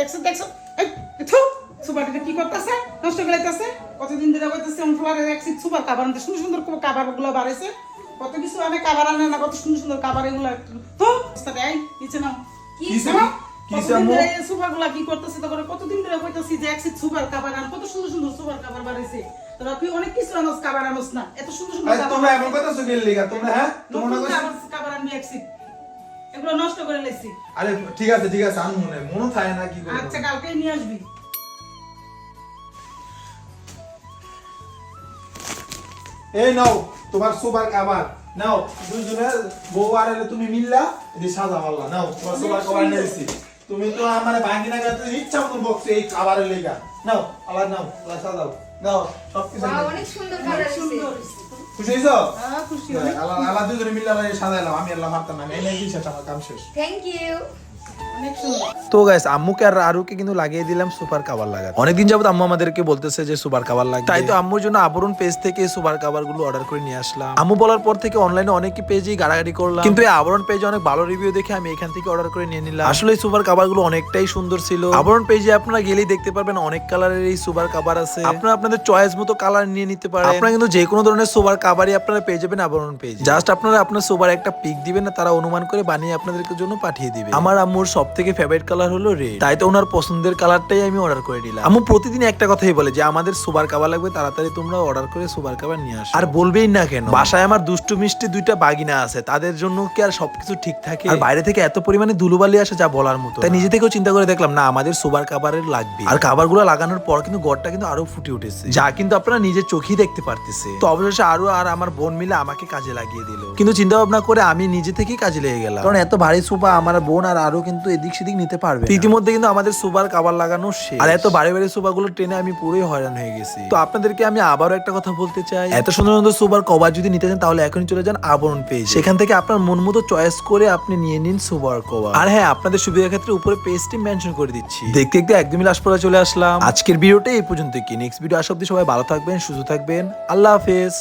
দেখছ দেখছ। সুপারটা কি করতেছে? নষ্ট করে কতদিন ধরে কইতেছে আমি ফ্লোরে রাখছি সুপার কাবার আনতে। সুন্দর সুন্দর কাবার বাড়াইছে। কত কিছু আনে কাবার আনে না কত সুন্দর সুন্দর কাবার এগুলো তো এই নিচে নাও। কি কিসে নাও। কিসে কতদিন আম্মু ধরে এই সুপারগুলা কি করতেছে? তখন কতদিন ধরে কইতেছি যে সুপার কাবার আন কত সুন্দর সুন্দর সুপার কাবার বাড়াইছে। তোরা কি অনেক কিছু আনস কাবার আনস না? এত সুন্দর সুন্দর তোমরা এমন কথা সুগেল লিগা তোমরা হ্যাঁ? তোমরা কাবার কাবার আনবি একসিট এগুলো নষ্ট করে লেছি। আরে ঠিক আছে ঠিক আছে আনমু মনে মনে থাকে না কি করব? আচ্ছা কালকে নিয়ে আসবি। এই নাও তোমার সুপার কাবার নাও দুজনে বউ আর তুমি মিললা এদি সাজা মারলা। নাও তোমার সুপার কাবার এনে দিছি তুমি তো আমার ভাঙ্গি না গাতে ইচ্ছা মতন বকছো এই কাবারের লেগা। নাও আবার নাও আবার সাজাও। নাও সব কিছু অনেক সুন্দর অনেক সুন্দর। খুশি হইছো হ্যাঁ, খুশি হই আল্লাহ আল্লাহ দুজনে মিললা সাজাইলাম আমি আল্লাহ পারতাম না এই নাই দিছে আমার কাম শেষ। থ্যাংক ইউ তো গাইস আম্মুকে আর আরুকে কিন্তু লাগিয়ে দিলাম সুপার কাভার লাগা অনেকদিন যাবত আম্মু আমাদেরকে বলতেছে যে সুপার কাভার লাগবে তাই তো আম্মুর জন্য আবরণ পেজ থেকে সুপার কাভারগুলো অর্ডার করে নিয়ে আসলাম। আম্মু বলার পর থেকে অনলাইনে অনেক পেজেই গাড়াগাড়ি করলাম। কিন্তু এই আবরণ পেজে অনেক ভালো রিভিউ দেখে আমি এখান থেকে অর্ডার করে নিয়ে নিলাম। আসলে এই সুপার কাভারগুলো অনেকটাই সুন্দর ছিল। আবরণ পেজে আপনারা গেলেই দেখতে পারবেন অনেক কালারের এই সুপার কাভার আছে। আপনারা আপনাদের চয়েস মতো কালার নিয়ে নিতে পারেন। আপনারা কিন্তু যে কোনো ধরনের সুপার কাভারই আপনারা পেয়ে যাবেন আবরণ পেজ জাস্ট আপনারা আপনার সুপার একটা পিক দিবেন না তারা অনুমান করে বানিয়ে আপনাদেরকে জন্য পাঠিয়ে দিবে। আমার আম্মুর সব থেকে ফেভারিট কালার হলো রেড তাই তো ওনার পছন্দের কালারটাই আমি অর্ডার করে দিলাম আম্মু প্রতিদিন একটা কথাই বলে যে, আমাদের সুপার কাভার লাগবে, তাড়াতাড়ি তোমরা অর্ডার করে সুপার কাভার নিয়ে আসো। আর বলবেই না কেন, বাসায় আমার দুষ্টু মিষ্টি দুইটা বাগিনা আছে, তাদের জন্য কি আর সবকিছু ঠিক থাকে? আর বাইরে থেকে এত পরিমাণে ধুলোবালি আসে যা বলার মতো তাই নিজে থেকেও চিন্তা করে দেখলাম, না, আমাদের সুপার কাভারের লাগবে। আর কাভারগুলো লাগানোর পর কিন্তু গড়টা কিন্তু আরও ফুটে উঠেছে, যা কিন্তু আপনারা নিজের চোখেই দেখতে পারতেছে। তো অবশেষে আরও আর আমার বোন মিলে আমাকে কাজে লাগিয়ে দিল। কিন্তু চিন্তা ভাবনা করে আমি নিজে থেকেই কাজে লেগে গেলাম। কারণ এত ভারী সুপা আমার বোন আর আরও কিন্তু এদিক সেদিক নিতে পারবে ইতিমধ্যে কিন্তু আমাদের সুপার কাভার লাগানো শেষ। আর এত ভারী ভারী সুপা গুলো ট্রেনে আমি পুরোই হয়রান হয়ে গেছি। তো আপনাদেরকে আমি আবারও একটা কথা বলতে চাই। এত সুন্দর সুন্দর সুপার কভার যদি নিতে চান তাহলে এখনই চলে যান আবরণ পেজ সেখান থেকে আপনার মন মতো চয়েস করে আপনি নিয়ে নিন সুপার কভার। আর হ্যাঁ আপনাদের সুবিধার ক্ষেত্রে উপরে পেজটি মেনশন করে দিচ্ছি। দেখতে দেখতে একদমই লাস্ট পরে চলে আসলাম। আজকের ভিডিওটা এই পর্যন্ত কি নেক্সট ভিডিও আসা অব্দি সবাই ভালো থাকবেন সুস্থ থাকবেন। আল্লাহ হাফেজ।